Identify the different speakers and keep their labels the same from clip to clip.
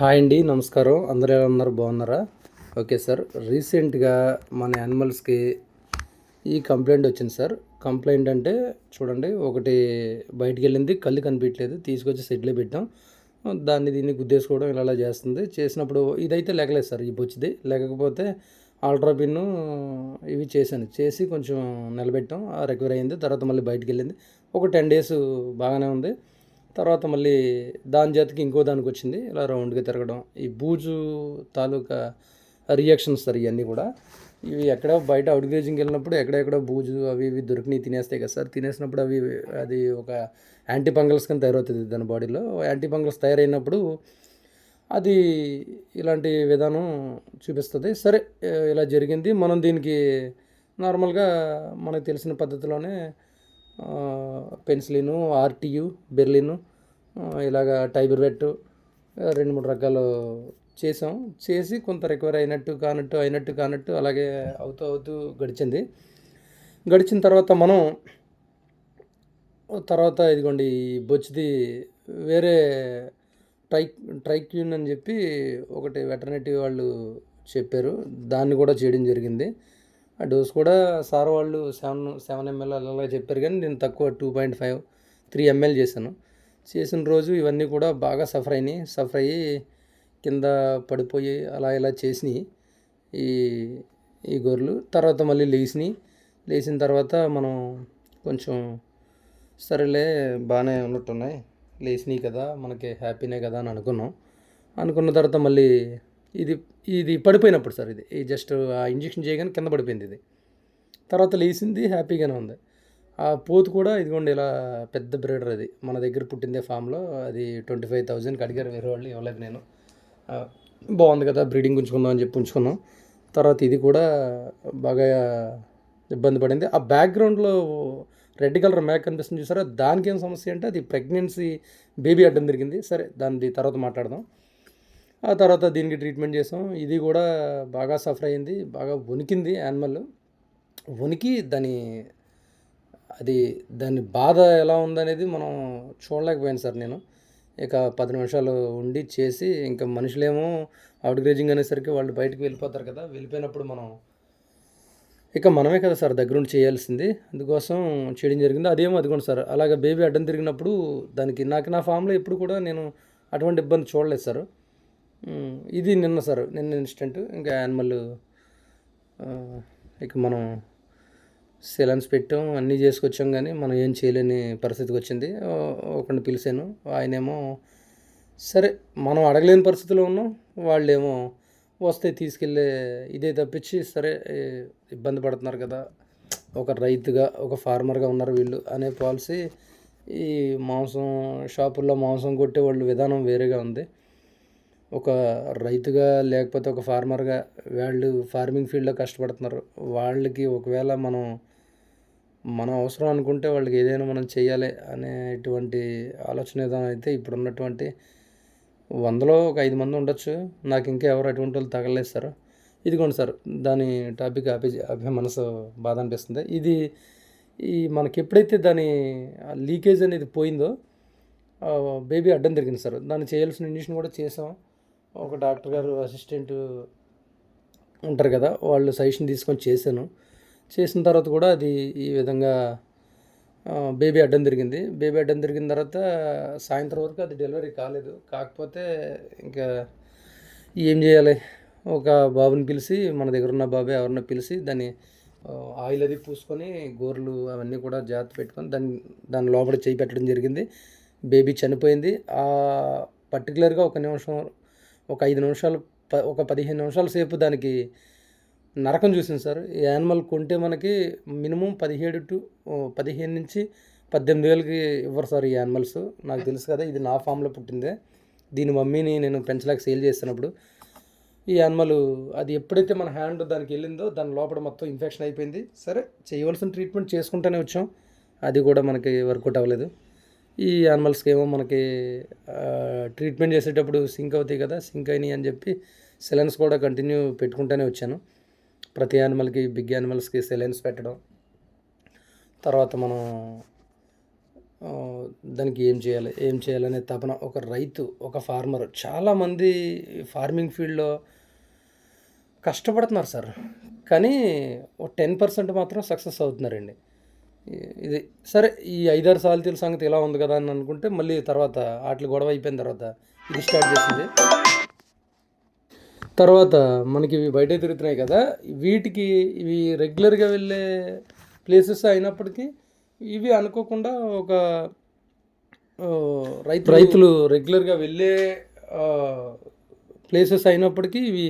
Speaker 1: Hi అండి నమస్కారం. అందరూ ఎలా ఉన్నారు? బాగున్నారా? Okay sir. రీసెంట్గా మన యానిమల్స్కి ఈ కంప్లైంట్ వచ్చింది సార్. కంప్లైంట్ అంటే చూడండి ఒకటి బయటికి వెళ్ళింది కళ్ళు కనిపించలేదు తీసుకొచ్చి సెట్లో పెట్టాం. దాన్ని దీన్ని గుద్దేసుకోవడం ఇలా చేస్తుంది. చేసినప్పుడు ఇదైతే లేకలేదు సార్ ఈ బొచ్చిది. లేకపోతే ఆల్ట్రాపిన్ను ఇవి చేశాను. చేసి కొంచెం నిలబెట్టాం రికవర్ అయింది. తర్వాత మళ్ళీ బయటికి వెళ్ళింది. ఒక టెన్ డేస్ బాగానే ఉంది. తర్వాత మళ్ళీ దాని జాతికి ఇంకో దానికి వచ్చింది. ఇలా రౌండ్గా తిరగడం. ఈ బూజు తాలూకా రియాక్షన్స్ సార్ ఇవన్నీ కూడా. ఇవి ఎక్కడ బయట అవుట్ గ్రేజింగ్కి వెళ్ళినప్పుడు ఎక్కడెక్కడ బూజు అవి ఇవి దొరికినాయి తినేస్తాయి కదా సార్. తినేసినప్పుడు అవి అది ఒక యాంటీ ఫంగల్స్ కింద తయారవుతుంది దాని బాడీలో. యాంటీఫంగల్స్ తయారైనప్పుడు అది ఇలాంటి విధానం చూపిస్తుంది. సరే ఇలా జరిగింది. మనం దీనికి నార్మల్గా మనకు తెలిసిన పద్ధతిలోనే పెన్సిలిను ఆర్టీయు బెర్లిను ఇలాగ టైబర్ వెట్టు రెండు మూడు రకాలు చేసాం. చేసి కొంత రికవర్ అయినట్టు కానట్టు అయినట్టు కానట్టు అలాగే అవుతూ అవుతూ గడిచింది. గడిచిన తర్వాత మనం తర్వాత ఇదిగోండి బొచ్చిది వేరే ట్రై ట్రైక్యూన్ అని చెప్పి ఒకటి వెటర్నరీ వాళ్ళు చెప్పారు. దాన్ని కూడా చేయడం జరిగింది. ఆ డోస్ కూడా సార్ వాళ్ళు సెవెన్ సెవెన్ ఎంఎల్ అలా చెప్పారు కానీ నేను తక్కువ two point five three M చేశాను. చేసిన రోజు ఇవన్నీ కూడా బాగా సఫర్ అయినాయి. సఫర్ అయ్యి కింద పడిపోయి అలా ఇలా చేసినాయి ఈ ఈ గొర్రెలు. తర్వాత మళ్ళీ లేచినాయి లేచిన తర్వాత మనం కొంచెం సరేలే బాగానే ఉన్నట్టున్నాయి. లేచినాయి కదా మనకి హ్యాపీనే కదా అని అనుకున్నాం. అనుకున్న తర్వాత మళ్ళీ ఇది ఇది పడిపోయినప్పుడు సార్ ఇది. ఈ జస్ట్ ఆ ఇంజక్షన్ చేయగానే కింద పడిపోయింది ఇది. తర్వాత లేచింది హ్యాపీగానే ఉంది. ఆ పోతు కూడా ఇదిగోండి ఇలా పెద్ద బ్రీడర్ అది. మన దగ్గర పుట్టిందే ఫామ్లో. అది ట్వంటీ ఫైవ్ థౌజండ్కి అడిగారు వేరే వాళ్ళు ఇవ్వలేదు నేను. బాగుంది కదా బ్రీడింగ్ ఉంచుకుందాం అని చెప్పి ఉంచుకున్నాం. తర్వాత ఇది కూడా బాగా ఇబ్బంది పడింది. ఆ బ్యాక్గ్రౌండ్లో రెడ్ కలర్ మ్యాక్ కనిపిస్తుంది చూసారా? దానికి ఏం సమస్య అంటే అది ప్రెగ్నెన్సీ బేబీ అడ్డం జరిగింది సరే దాని తర్వాత మాట్లాడదాం. ఆ తర్వాత దీనికి ట్రీట్మెంట్ చేసాం. ఇది కూడా బాగా సఫర్ అయింది. బాగా వణికింది యానిమల్. వణికి దాని అది దాని బాధ ఎలా ఉందనేది మనం చూడలేకపోయాను సార్ నేను. ఇక పది నిమిషాలు ఉండి చేసి ఇంకా మనుషులేమో అవుట్ గ్రేజింగ్ అనేసరికి వాళ్ళు బయటకు వెళ్ళిపోతారు కదా వెళ్ళిపోయినప్పుడు మనం ఇక మనమే కదా సార్ దగ్గరుండి చేయాల్సింది. అందుకోసం చేయడం జరిగింది. అదేమో అదిగోండి సార్ అలాగే బేబీ అడ్డం తిరిగినప్పుడు దానికి నాకు నా ఫామ్లో ఎప్పుడు కూడా నేను అటువంటి ఇబ్బంది చూడలేదు సార్. ఇది నిన్న సార్ నిన్న ఇన్స్టెంట్ ఇంకా యానిమల్ ఇక మనం సెలన్స్ పెట్టాం అన్నీ చేసుకొచ్చాం కానీ మనం ఏం చేయలేని పరిస్థితికి వచ్చింది. ఒకరిని పిలిచాను. ఆయనేమో సరే మనం అడగలేని పరిస్థితిలో ఉన్నాం. వాళ్ళేమో వస్తే తీసుకెళ్ళే ఇదే తప్పించి సరే ఇబ్బంది పడుతున్నారు కదా ఒక రైతుగా ఒక ఫార్మర్గా ఉన్నారు వీళ్ళు అనే పాలసీ ఈ మాంసం షాపుల్లో మాంసం కొట్టే వాళ్ళు విధానం వేరేగా ఉంది. ఒక రైతుగా లేకపోతే ఒక ఫార్మర్గా వాళ్ళు ఫార్మింగ్ ఫీల్డ్లో కష్టపడుతున్నారు. వాళ్ళకి ఒకవేళ మనం మన అవసరం అనుకుంటే వాళ్ళకి ఏదైనా మనం చేయాలి అనేటువంటి ఆలోచన విధానం అయితే ఇప్పుడు ఉన్నటువంటి వందలో ఒక ఐదు మంది ఉండొచ్చు. నాకు ఇంకా ఎవరు అటువంటి వాళ్ళు తగలేదు సార్. ఇదిగోండి సార్ దాని టాపిక్ ఆపే ఆపే మనసు బాధ అనిపిస్తుంది. ఇది ఈ మనకి ఎప్పుడైతే దాని లీకేజ్ అనేది పోయిందో బేబీ అడ్డం తిరిగింది సార్. దాన్ని చేయాల్సిన ఇంజక్షన్ కూడా చేసాం ఒక డాక్టర్ గారు అసిస్టెంట్ ఉంటారు కదా వాళ్ళు సజెషన్ తీసుకొని చేశాను. చేసిన తర్వాత కూడా అది ఈ విధంగా బేబీ అడ్డం తిరిగింది. బేబీ అడ్డం తిరిగిన తర్వాత సాయంత్రం వరకు అది డెలివరీ కాలేదు. కాకపోతే ఇంకా ఏం చేయాలి? ఒక బాబుని పిలిచి మన దగ్గర ఉన్న బాబే ఎవరినో పిలిచి దాన్ని ఆయిల్ అది పూసుకొని గోర్లు అవన్నీ కూడా జాగ్రత్త పెట్టుకొని దాన్ని దాని లోపల చేయి పెట్టడం జరిగింది. బేబీ చనిపోయింది. ఆ పర్టికులర్గా ఒక నిమిషం ఒక ఐదు నిమిషాలు ప- ఒక పదిహేను నిమిషాల సేపు దానికి నరకం చూసింది సార్. ఈ యానిమల్ కొంటే మనకి మినిమం పదిహేడు టు పదిహేను నుంచి పద్దెనిమిది వేలకి ఇవ్వరు సార్ ఈ యానిమల్స్. నాకు తెలుసు కదా ఇది నా ఫామ్లో పుట్టిందే. దీని మమ్మీని నేను పెంచలేక సేల్ చేస్తున్నప్పుడు ఈ యానిమల్ అది ఎప్పుడైతే మన హ్యాండ్ దానికి వెళ్ళిందో దాని లోపల మొత్తం ఇన్ఫెక్షన్ అయిపోయింది. సరే చేయవలసిన ట్రీట్మెంట్ చేసుకుంటూనే వచ్చాం. అది కూడా మనకి వర్కౌట్ అవ్వలేదు. ఈ యానిమల్స్కి ఏమో మనకి ట్రీట్మెంట్ చేసేటప్పుడు సింక్ అవుతాయి కదా సింక్ అయినాయి అని చెప్పి సెలెన్స్ కూడా కంటిన్యూ పెట్టుకుంటూనే వచ్చాను. ప్రతి యానిమల్కి బిగ్ యానిమల్స్కి సెలెన్స్ పెట్టడం. తర్వాత మనం దానికి ఏం చేయాలి ఏం చేయాలనే తపన. ఒక రైతు ఒక ఫార్మర్ చాలామంది ఫార్మింగ్ ఫీల్డ్లో కష్టపడుతున్నారు సార్. కానీ ఒక టెన్ పర్సెంట్ మాత్రం సక్సెస్ అవుతున్నారండి. ఇది సరే ఈ ఐదారు సాల్తీల సంగతి ఇలా ఉంది కదా అని అనుకుంటే మళ్ళీ తర్వాత వాటి గొడవ అయిపోయిన తర్వాత ఇది స్టార్ట్ చేసింది. తర్వాత మనకి ఇవి బయట తిరుగుతున్నాయి కదా వీటికి ఇవి రెగ్యులర్గా వెళ్ళే ప్లేసెస్ అయినప్పటికీ ఇవి అనుకోకుండా ఒక రైతు రైతులు రెగ్యులర్గా వెళ్ళే ప్లేసెస్ అయినప్పటికీ ఇవి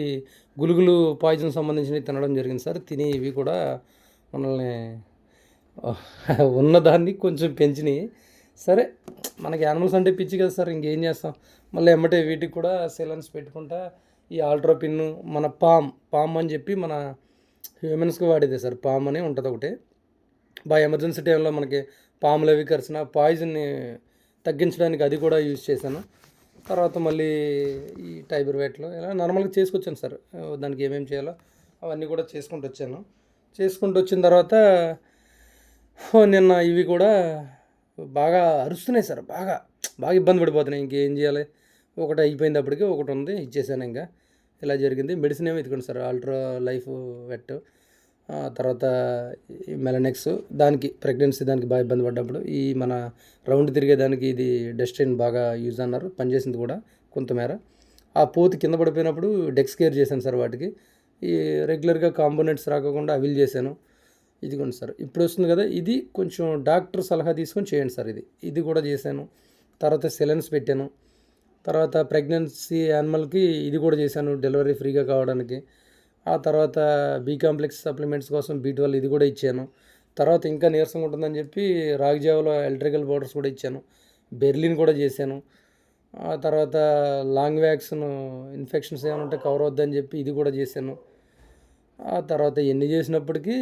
Speaker 1: గులుగులు పాయిజన్ సంబంధించినవి తినడం జరిగింది సార్. తిని ఇవి కూడా మనల్ని ఉన్నదాన్ని కొంచెం పెంచినాయి. సరే మనకి యానిమల్స్ అంటే పిచ్చి కదా సార్ ఇంకేం చేస్తాం? మళ్ళీ ఎమ్మటే వీటికి కూడా సెలన్స్ పెట్టుకుంటా ఈ ఆల్ట్రో పిన్ మన పామ్ పామ్ అని చెప్పి మన హ్యూమన్స్కి వాడేదే సార్. పామ్ అని ఉంటుంది ఒకటి. బాగా ఎమర్జెన్సీ టైంలో మనకి పాములు అవి కరిచిన పాయిజన్ని తగ్గించడానికి అది కూడా యూజ్ చేశాను. తర్వాత మళ్ళీ ఈ టైబర్ వేట్లో ఇలా నార్మల్గా చేసుకొచ్చాను సార్. దానికి ఏమేమి చేయాలో అవన్నీ కూడా చేసుకుంటూ వచ్చాను. చేసుకుంటూ వచ్చిన తర్వాత నిన్న ఇవి కూడా బాగా అరుస్తున్నాయి సార్. బాగా బాగా ఇబ్బంది పడిపోతున్నాయి. ఇంకేం చేయాలి? ఒకటి అయిపోయింది అప్పటికి ఒకటి ఉంది ఇచ్చేసాను ఇంకా. ఇలా జరిగింది. మెడిసిన్ ఏమి ఇదిగోండి సార్ అల్ట్రా లైఫ్ వెట్. తర్వాత మెలనెక్స్. దానికి ప్రెగ్నెన్సీ దానికి బాగా ఇబ్బంది పడ్డప్పుడు ఈ మన రౌండ్ తిరిగేదానికి ఇది డస్టిన్ బాగా యూజ్ అన్నారు. పనిచేసింది కూడా కొంతమేర ఆ పోతి కింద పడిపోయినప్పుడు డెక్స్ కేర్ చేశాను సార్ వాటికి. ఈ రెగ్యులర్గా కాంపోనెంట్స్ రాకుండా అవిల్ చేశాను. ఇదిగోండి సార్ ఇప్పుడు వస్తుంది కదా ఇది కొంచెం డాక్టర్ సలహా తీసుకొని చేయండి సార్ ఇది. ఇది కూడా చేశాను. తర్వాత సెలెన్స్ పెట్టాను. తర్వాత ప్రెగ్నెన్సీ యానిమల్కి ఇది కూడా చేశాను డెలివరీ ఫ్రీగా కావడానికి. ఆ తర్వాత బీ కాంప్లెక్స్ సప్లిమెంట్స్ కోసం బీ ట్వెల్వ్ ఇది కూడా ఇచ్చాను. తర్వాత ఇంకా నీరసంగా ఉంటుందని చెప్పి రాగిజావలో ఎలక్ట్రికల్ పౌడర్స్ కూడా ఇచ్చాను. బెర్లిన్ కూడా చేశాను. ఆ తర్వాత లాంగ్ వ్యాక్సిన్ ఇన్ఫెక్షన్స్ ఏమైనా ఉంటే కవర్ అవుద్దని చెప్పి ఇది కూడా చేశాను. ఆ తర్వాత ఎన్ని చేసినప్పటికీ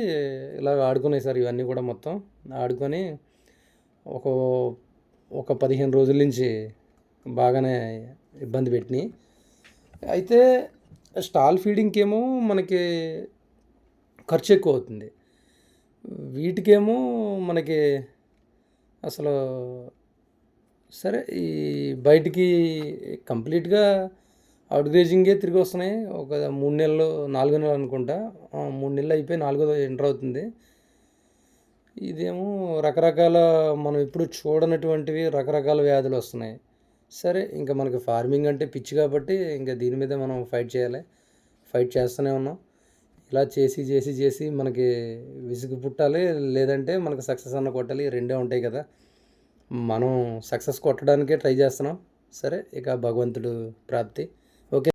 Speaker 1: ఇలాగ ఆడుకున్నాయి సార్ ఇవన్నీ కూడా మొత్తం. ఆడుకొని ఒక ఒక పదిహేను రోజుల నుంచి బాగానే ఇబ్బంది పెట్టినాయి. అయితే స్టాల్ ఫీడింగ్కి ఏమో మనకి ఖర్చు ఎక్కువ అవుతుంది వీటికేమో మనకి అసలు సరే ఈ బయటికి కంప్లీట్గా అవుట్గ్రేజింగే తిరిగి వస్తున్నాయి ఒక మూడు నెలలు నాలుగు నెలలు అనుకుంటా. మూడు నెలలు అయిపోయి నాలుగో ఎంటర్ అవుతుంది. ఇదేమో రకరకాల మనం ఇప్పుడు చూడనటువంటివి రకరకాల వ్యాధులు వస్తున్నాయి. సరే ఇంకా మనకి ఫార్మింగ్ అంటే పిచ్చి కాబట్టి ఇంకా దీని మీద మనం ఫైట్ చేయాలి. ఫైట్ చేస్తూనే ఉన్నాం. ఇలా చేసి చేసి చేసి మనకి విసుగు పుట్టాలి. లేదంటే మనకి సక్సెస్ అన్న కొట్టాలి. రెండే ఉంటాయి కదా. మనం సక్సెస్ కొట్టడానికే ట్రై చేస్తున్నాం. సరే ఇక భగవంతుడు ప్రాప్తి. ఓకే.